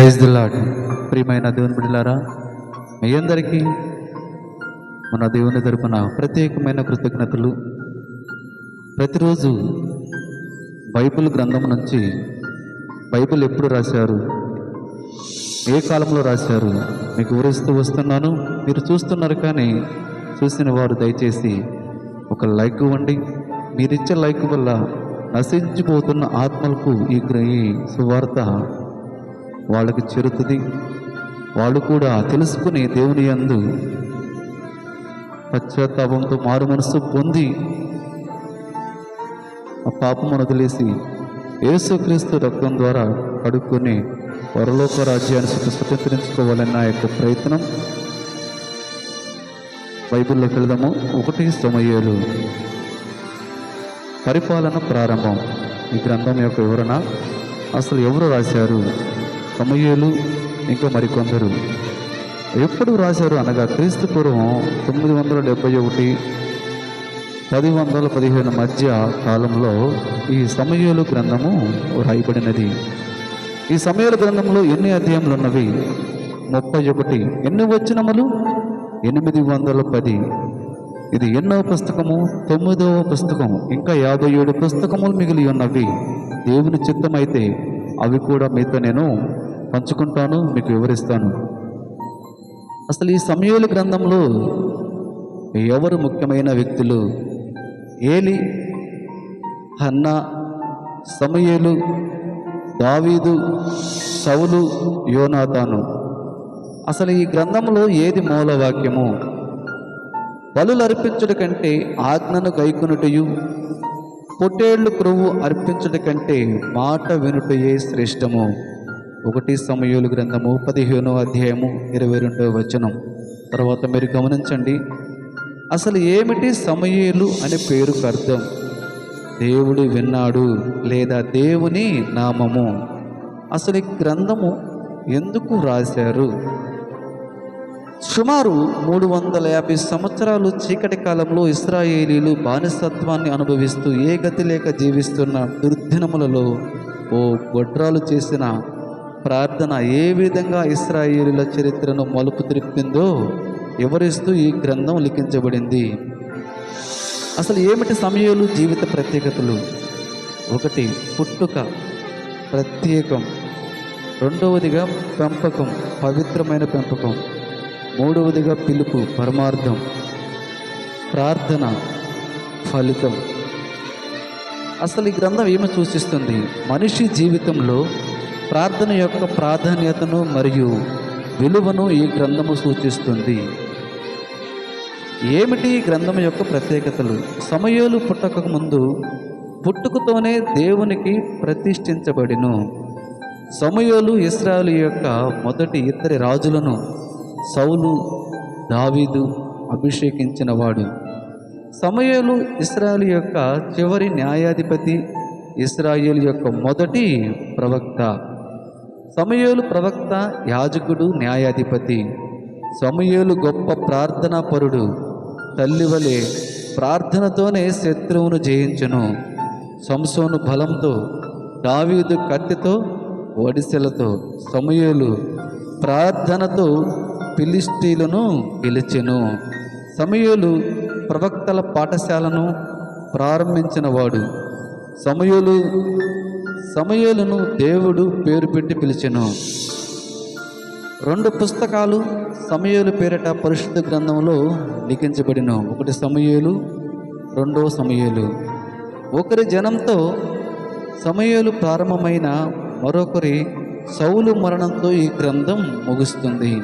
Praise దిల్లాడ్ ప్రియమైన దేవుని బిడ్డలారా మీ అందరికీ మన దేవుని తరపున ప్రత్యేకమైన కృతజ్ఞతలు. ప్రతిరోజు బైబిల్ గ్రంథం నుంచి బైబిల్ ఎప్పుడు రాశారు? ఏ కాలంలో రాశారు? మీకు వివరిస్తూ వస్తున్నాను. మీరు చూస్తున్నారు కానీ చూసిన వారు దయచేసి ఒక లైక్ ఇవ్వండి. మీరిచ్చే లైక్ వల్ల నశించిపోతున్న ఆత్మలకు ఈ ఈ సువార్త వాళ్ళకి చేరుతుంది. వాళ్ళు కూడా తెలుసుకుని దేవుని యందు పశ్చాత్తాపంతో మారు మనసు పొంది ఆ పాపమును వదిలేసి యేసుక్రీస్తు రక్తం ద్వారా కడుక్కొని పరలోక రాజ్యాన్ని స్వతంత్రించుకోవాలన్న యొక్క ప్రయత్నం బైబిల్లోకి వెళ్దాము. ఒకటి సమయాలు. పరిపాలన ప్రారంభం. ఈ గ్రంథం యొక్క వివరణ. అసలు ఎవరు రాశారు? సమయలు ఇంకా మరికొందరు. ఎప్పుడు రాశారు అనగా క్రీస్తు పూర్వం తొమ్మిది వందల డెబ్బై ఒకటి పది వందల పదిహేను మధ్య కాలంలో ఈ సమయలు గ్రంథము రాయబడినది. ఈ సమయాల గ్రంథంలో ఎన్ని అధ్యాయములు ఉన్నవి ముప్పై ఒకటి. ఎన్ని వచనములు? ఎనిమిది వందల పది. ఇది ఎన్నో పుస్తకము? తొమ్మిదవ పుస్తకము. ఇంకా యాభై ఏడు పుస్తకములు మిగిలి ఉన్నవి. దేవుని చిత్తమైతే అవి కూడా మీతో నేను పంచుకుంటాను మీకు వివరిస్తాను. అసలు ఈ సమయాల గ్రంథంలో ఎవరు ముఖ్యమైన వ్యక్తులు? ఏలి హన్న సమయలు దావీదు సౌలు యోనాతాను. అసలు ఈ గ్రంథంలో ఏది మూలవాక్యము? బలులు అర్పించుట కంటే ఆజ్ఞను గైకొనుటయు పొట్టేళ్ళు క్రొవ్వు అర్పించుట కంటే మాట వినుటయే శ్రేష్టము. ఒకటి సమయోలు గ్రంథము పదిహేనో అధ్యాయము ఇరవై రెండవ వచనం. తర్వాత మీరు గమనించండి. అసలు ఏమిటి సమయలు అనే పేరుకు అర్థం? దేవుడు విన్నాడు లేదా దేవుని నామము? అసలు ఈ గ్రంథము ఎందుకు రాశారు? సుమారు మూడు వందల యాభై సంవత్సరాలు చీకటి కాలంలో ఇస్రాయేలీలు బానిసత్వాన్ని అనుభవిస్తూ ఏ గతి లేక జీవిస్తున్న దుర్దినములలో ఓ గొడ్రాలు చేసిన ప్రార్థన ఏ విధంగా ఇస్రాయేలీల చరిత్రను మలుపు తిరిపిందో వివరిస్తూ ఈ గ్రంథం లిఖించబడింది. అసలు ఏమిటి సమయాలు జీవిత ప్రత్యేకతలు? ఒకటి పుట్టుక ప్రత్యేకం. రెండవదిగా పెంపకం పవిత్రమైన పెంపకం. మూడవదిగా పిలుపు పరమార్థం. ప్రార్థన ఫలితం. అసలు ఈ గ్రంథం ఏమి సూచిస్తుంది? మనిషి జీవితంలో ప్రార్థన యొక్క ప్రాధాన్యతను మరియు విలువను ఈ గ్రంథము సూచిస్తుంది. ఏమిటి ఈ గ్రంథం యొక్క ప్రత్యేకతలు? సమయాలు పుట్టక ముందు పుట్టుకతోనే దేవునికి ప్రతిష్ఠించబడిను. సమయాలు ఇస్రాయలు యొక్క మొదటి ఇద్దరి రాజులను సౌలు దావీదు అభిషేకించినవాడు సమయాలు ఇస్రాయలు యొక్క చివరి న్యాయాధిపతి ఇస్రాయేల్ యొక్క మొదటి ప్రవక్త. సమయోలు ప్రవక్త యాజకుడు న్యాయాధిపతి. సమయోలు గొప్ప ప్రార్థనా పరుడు తల్లివలే ప్రార్థనతోనే శత్రువును జయించును. సంసోను బలంతో దావీదు కత్తితో ఒడిసెలతో సమయోలు ప్రార్థనతో పిలిస్టీలను గెలిచెను. సమయోలు ప్రవక్తల పాఠశాలను ప్రారంభించినవాడు. సమయోలు సమయలను దేవుడు పేరు పెట్టి పిలిచెను. రెండు పుస్తకాలు సమయలు పేరిట పరిశుద్ధ గ్రంథంలో లిఖించబడిన. ఒకటి సమయలు రెండో సమయలు. ఒకరి జనంతో సమయలు ప్రారంభమైన మరొకరి సౌలు మరణంతో ఈ గ్రంథం ముగుస్తుంది.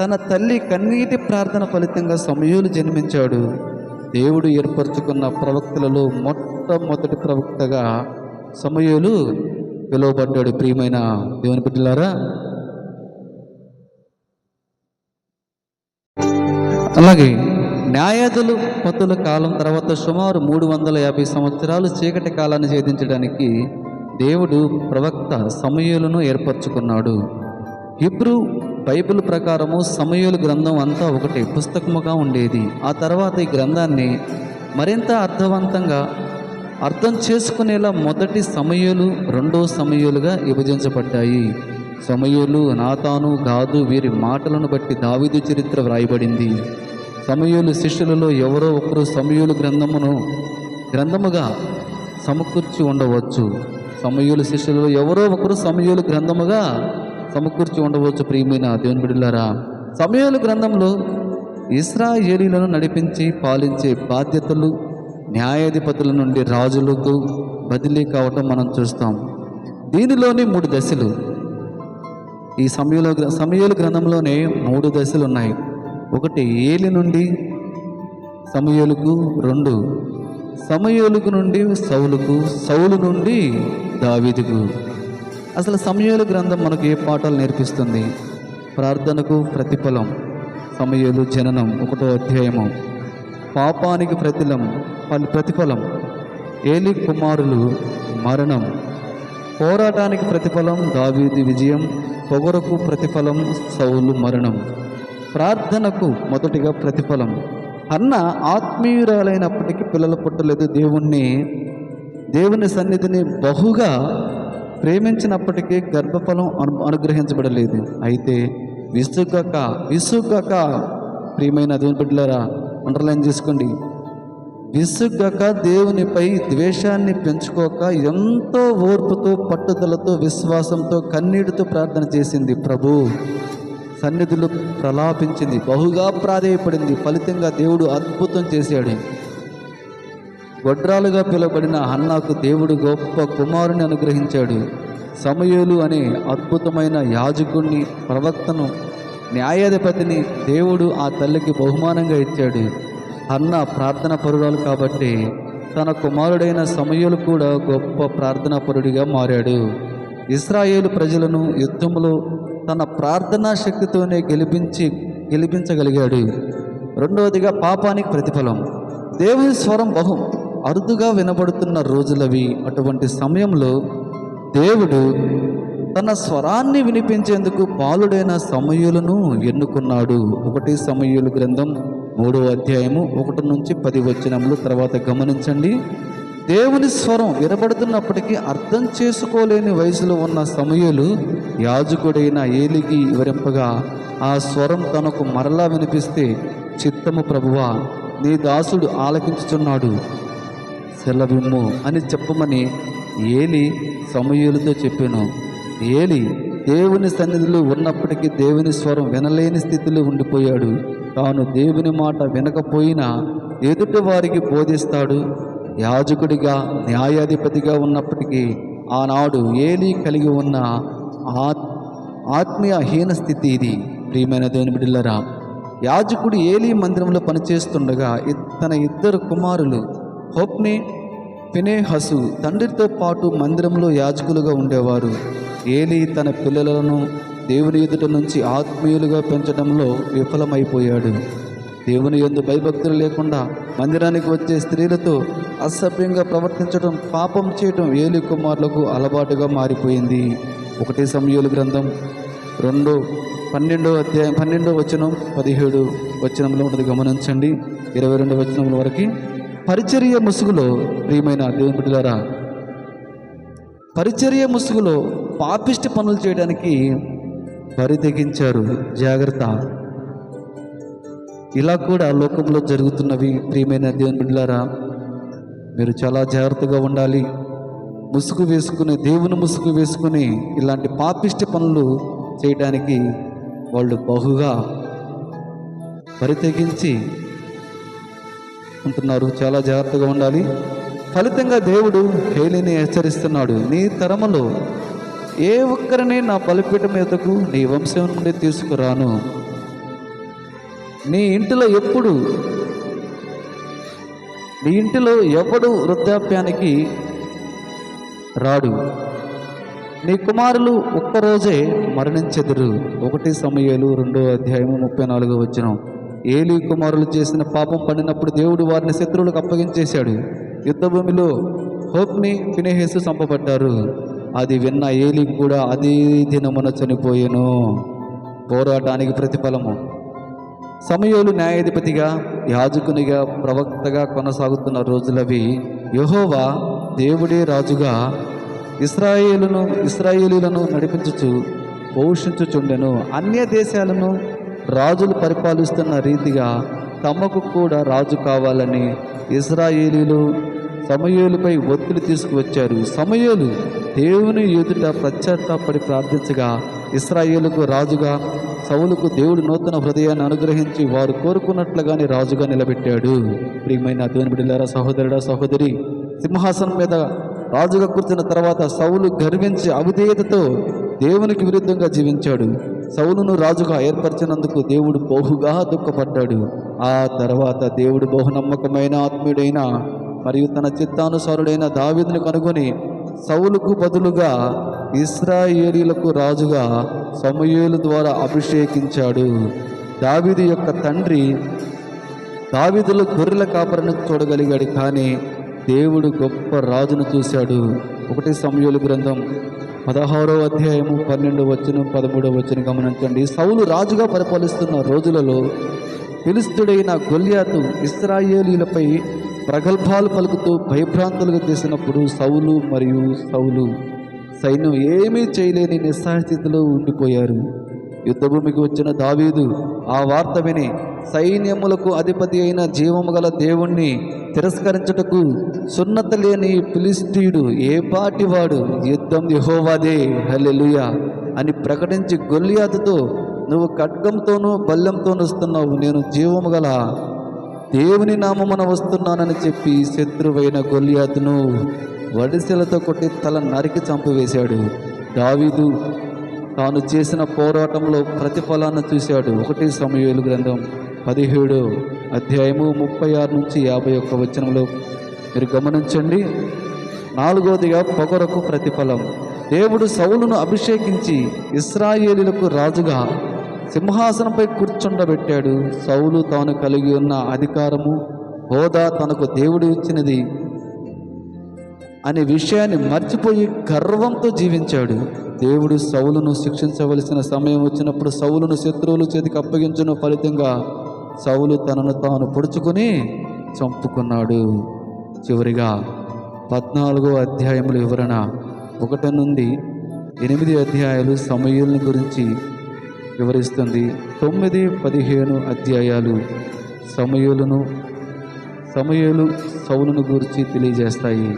తన తల్లి కన్నీటి ప్రార్థన ఫలితంగా సమయలు జన్మించాడు. దేవుడు ఏర్పరచుకున్న ప్రవక్తలలో మొట్టమొదటి ప్రవక్తగా సమయలు పిలువబడ్డాడు. ప్రియమైన దేవుని బిడ్డలారా అలాగే న్యాయాధులు పతుల కాలం తర్వాత సుమారు మూడు వందల యాభై సంవత్సరాలు చీకటి కాలాన్ని ఛేదించడానికి దేవుడు ప్రవక్త సమయలను ఏర్పరచుకున్నాడు. హిబ్రూ బైబిల్ ప్రకారము సమయలు గ్రంథం అంతా ఒకటి పుస్తకముగా ఉండేది. ఆ తర్వాత ఈ గ్రంథాన్ని మరింత అర్థవంతంగా అర్థం చేసుకునేలా మొదటి సమయలు రెండో సమయలుగా విభజించబడ్డాయి. సమయలు నాతాను గాదు వీరి మాటలను బట్టి దావీదు చరిత్ర వ్రాయబడింది. సమయలు శిష్యులలో ఎవరో ఒకరు సమయలు గ్రంథమును గ్రంథముగా సమకూర్చి ఉండవచ్చు. సమయలు శిష్యులలో ఎవరో ఒకరు సమయలు గ్రంథముగా సమకూర్చి ఉండవచ్చు ప్రియమైన దేవుని బిడ్డలారా. సమయలు గ్రంథంలో ఇస్రాయేలీలను నడిపించి పాలించే బాధ్యతలు న్యాయాధిపతుల నుండి రాజులకు బదిలీ కావటం మనం చూస్తాం. దీనిలోని మూడు దశలు. ఈ సమయంలో సమయాల గ్రంథంలోనే మూడు దశలు ఉన్నాయి. ఒకటి ఏలి నుండి సమయలుకు రెండు. సమయలుకు నుండి సౌలుకు సౌలు నుండి దావీదుకు. అసలు సమయాల గ్రంథం మనకు ఏ పాఠాలు నేర్పిస్తుంది? ప్రార్థనకు ప్రతిఫలం సమయలు జననం ఒకటో అధ్యాయము. పాపానికి ప్రతిలం ప్రతిఫలం. ఏలి కుమారులు మరణం. పోరాటానికి ప్రతిఫలం దావీది విజయం పొగరకు ప్రతిఫలం సౌలు మరణం. ప్రార్థనకు మొదటిగా ప్రతిఫలం. అన్న ఆత్మీయురాలైనప్పటికీ పిల్లలు పుట్టలేదు. దేవుణ్ణి దేవుని సన్నిధిని బహుగా ప్రేమించినప్పటికీ గర్భఫలం అను అనుగ్రహించబడలేదు. అయితే విసుగక విసుగక ప్రియమైన దేవుని బిడ్డలరా అండర్లైన్ చేసుకోండి. విసుగ్గక దేవునిపై ద్వేషాన్ని పెంచుకోక ఎంతో ఓర్పుతో పట్టుదలతో విశ్వాసంతో కన్నీటితో ప్రార్థన చేసింది ప్రభు. సన్నిధులు ప్రలాపించింది. బహుగా ప్రాధేయపడింది. ఫలితంగా దేవుడు అద్భుతం చేశాడు. గొడ్రాలుగా పిలువబడిన హన్నాకు దేవుడు గొప్ప కుమారుని అనుగ్రహించాడు. సమయలు అనే అద్భుతమైన యాజకుణ్ణి ప్రవక్తను న్యాయాధిపతిని దేవుడు ఆ తల్లికి బహుమానంగా ఇచ్చాడు. అన్న ప్రార్థన పరురాలు కాబట్టి తన కుమారుడైన సమయలు కూడా గొప్ప ప్రార్థనా పరుడిగా మారాడు. ఇస్రాయేలు ప్రజలను యుద్ధంలో తన ప్రార్థనా శక్తితోనే గెలిపించి గెలిపించగలిగాడు. రెండవదిగా పాపానికి ప్రతిఫలం. దేవుని స్వరం బహు అరుదుగా వినబడుతున్న రోజులవి. అటువంటి సమయంలో దేవుడు తన స్వరాన్ని వినిపించేందుకు బాలుడైన సమయులను ఎన్నుకున్నాడు. ఒకటి సమయులు గ్రంథం మూడో అధ్యాయము ఒకటి నుంచి పది వచనములు తర్వాత గమనించండి. దేవుని స్వరం వినబడుతున్నప్పటికీ అర్థం చేసుకోలేని వయసులో ఉన్న సమయులు యాజకుడైన ఏలికి వివరింపగా ఆ స్వరం తనకు మరలా వినిపిస్తే చిత్తము ప్రభువా నీ దాసుడు ఆలకించుచున్నాడు. సెలవిమ్ము అని చెప్పమని ఏలి సమయులతో చెప్పాను. ఏలి దేవుని సన్నిధిలో ఉన్నప్పటికీ దేవుని స్వరం వినలేని స్థితిలో ఉండిపోయాడు. తాను దేవుని మాట వినకపోయినా ఎదుటి వారికి బోధిస్తాడు. యాజకుడిగా న్యాయాధిపతిగా ఉన్నప్పటికీ ఆనాడు ఏలి కలిగి ఉన్న ఆత్ ఆత్మీయ హీన స్థితి ఇది. ప్రియమైన దేవుని బిడ్డలరా యాజకుడు ఏలీ మందిరంలో పనిచేస్తుండగా తన ఇద్దరు కుమారులు హోప్ని ఫినేహసు తండ్రితో పాటు మందిరంలో యాజకులుగా ఉండేవారు. ఏలి తన పిల్లలను దేవుని ఎదుట నుంచి ఆత్మీయులుగా పెంచడంలో విఫలమైపోయాడు. దేవుని ఎందు భయభక్తులు లేకుండా మందిరానికి వచ్చే స్త్రీలతో అసభ్యంగా ప్రవర్తించడం పాపం చేయడం ఏలి కుమారులకు అలవాటుగా మారిపోయింది. ఒకటి సమయాలు గ్రంథం రెండు పన్నెండో అధ్యాయం పన్నెండో వచనం పదిహేడు వచనంలో ఉంటుంది గమనించండి. ఇరవై రెండు వచనముల వరకు పరిచర్య ముసుగులో ప్రియమైన దేవుని బిడ్డలారా పరిచర్య ముసుగులో పాపిష్టి పనులు చేయడానికి పరితెగించారు జాగ్రత్త. ఇలా కూడా లోకంలో జరుగుతున్నవి ప్రియమైన దేవుని బిడ్డలారా మీరు చాలా జాగ్రత్తగా ఉండాలి. ముసుగు వేసుకుని దేవుని ముసుగు వేసుకుని ఇలాంటి పాపిష్టి పనులు చేయడానికి వాళ్ళు బహుగా పరితెగించి తీసుకుంటున్నారు చాలా జాగ్రత్తగా ఉండాలి. ఫలితంగా దేవుడు హేలిని హెచ్చరిస్తున్నాడు. నీ తరములో ఏ ఒక్కరిని నా బలిపీఠం మీదకు నీ వంశం నుండి తీసుకురాను. నీ ఇంటిలో ఎప్పుడు నీ ఇంటిలో ఎవడు వృద్ధాప్యానికి రాడు? నీ కుమారులు ఒక్కరోజే మరణించెదురు. ఒకటి సమయాలు రెండో అధ్యాయము ముప్పై నాలుగో వచ్చినాం ఏలి కుమారులు చేసిన పాపం పడినప్పుడు దేవుడు వారిని శత్రువులకు అప్పగించేశాడు. యుద్ధభూమిలో హోప్ని పినేహేసు చంపబడ్డారు. అది విన్న ఏలి కూడా అదే దినమున చనిపోయాను. పోరాటానికి ప్రతిఫలము. సమయోలు న్యాయాధిపతిగా యాజకునిగా ప్రవక్తగా కొనసాగుతున్న రోజులవి. యహోవా దేవుడే రాజుగా ఇస్రాయేలును ఇస్రాయేలీలను నడిపించుచు పోషించుచుండెను. అన్య దేశాలను రాజులు పరిపాలిస్తున్న రీతిగా తమకు కూడా రాజు కావాలని ఇస్రాయేలీలు సమయలుపై ఒత్తిడి తీసుకువచ్చారు. సమయలు దేవుని ఎదుట ప్రత్యర్థపడి ప్రార్థించగా ఇస్రాయేలుకు రాజుగా సౌలుకు దేవుడు నూతన హృదయాన్ని అనుగ్రహించి వారు కోరుకున్నట్లుగానే రాజుగా నిలబెట్టాడు. ప్రియమైన దేవుని బిడ్డలారా సహోదరుడా సహోదరి సింహాసనం మీద రాజుగా కూర్చున్న తర్వాత సౌలు గర్వించి అవిధేయతతో దేవునికి విరుద్ధంగా జీవించాడు. సౌలును రాజుగా ఏర్పరిచినందుకు దేవుడు బహుగా దుఃఖపడ్డాడు. ఆ తర్వాత దేవుడు బహునమ్మకమైన ఆత్మీయుడైన మరియు తన చిత్తానుసారుడైన దావిదును కనుగొని సౌలుకు బదులుగా ఇస్రాయేలీలకు రాజుగా సమూయేలు ద్వారా అభిషేకించాడు. దావిది యొక్క తండ్రి దావిదులు గొర్రెల కాపరను చూడగలిగాడు కానీ దేవుడు గొప్ప రాజును చూశాడు. ఒకటి సమయులు గ్రంథం పదహారో అధ్యాయము పన్నెండు వచ్చిన పదమూడవ వచ్చిన గమనించండి. సౌలు రాజుగా పరిపాలిస్తున్న రోజులలో పిలుస్తుడైన గొల్యాతు ఇస్రాయేలీలపై ప్రగల్భాలు పలుకుతూ భయభ్రాంతులుగా చేసినప్పుడు సౌలు మరియు సౌలు సైన్యం ఏమీ చేయలేని నిస్సహాయ స్థితిలో ఉండిపోయారు. యుద్ధభూమికి వచ్చిన దావీదు ఆ వార్త విని సైన్యములకు అధిపతి అయిన జీవము గల దేవుణ్ణి తిరస్కరించుటకు సున్నత లేని పిలిస్తీయుడు ఏ పాటివాడు యుద్ధం యహోవాదే హల్లెలూయా! అని ప్రకటించి గొల్లియాతుతో నువ్వు ఖడ్గంతోనూ బల్లెంతోనూ వస్తున్నావు నేను జీవము గల దేవుని నామమున వస్తున్నానని చెప్పి శత్రువైన గొల్లియాతును వడిసెలతో కొట్టి తల నరికి చంపివేశాడు. దావీదు తాను చేసిన పోరాటంలో ప్రతిఫలాన్ని చూశాడు. ఒకటి సమయలు గ్రంథం పదిహేడు అధ్యాయము ముప్పై ఆరు నుంచి యాభై ఒక్క వచనంలో మీరు గమనించండి. నాలుగోదిగా పొగరకు ప్రతిఫలం. దేవుడు సౌలును అభిషేకించి ఇస్రాయేలీలకు రాజుగా సింహాసనంపై కూర్చుండబెట్టాడు. సౌలు తాను కలిగి ఉన్న అధికారము హోదా తనకు దేవుడు ఇచ్చినది అనే విషయాన్ని మర్చిపోయి గర్వంతో జీవించాడు. దేవుడు సౌలును శిక్షించవలసిన సమయం వచ్చినప్పుడు సౌలును శత్రువులు చేతికి అప్పగించిన ఫలితంగా సౌలు తనను తాను పొడుచుకొని చంపుకున్నాడు. చివరిగా పద్నాలుగో అధ్యాయముల వివరణ ఒకటి నుండి ఎనిమిది అధ్యాయాలు సమయుల్ని గురించి వివరిస్తుంది. తొమ్మిది పదిహేను అధ్యాయాలు సమయులను సమయలు సౌలును గురించి తెలియజేస్తాయి.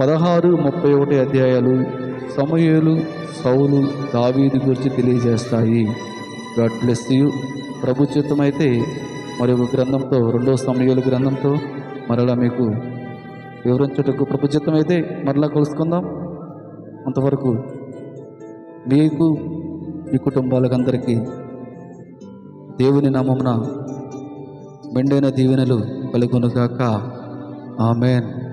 పదహారు ముప్పై ఒకటి అధ్యాయాలు సమయలు సౌలు దావీది గురించి తెలియజేస్తాయి. God bless you. ప్రభు చిత్తమైతే మరి ఒక గ్రంథంతో రెండో సమయాలు గ్రంథంతో మరలా మీకు వివరించుటకు ప్రభు చిత్తమైతే మరలా కలుసుకుందాం. అంతవరకు మీకు మీ కుటుంబాలకందరికీ దేవుని నామమున మెండైన దీవెనలు కలుగునుగాక. ఆమెన్.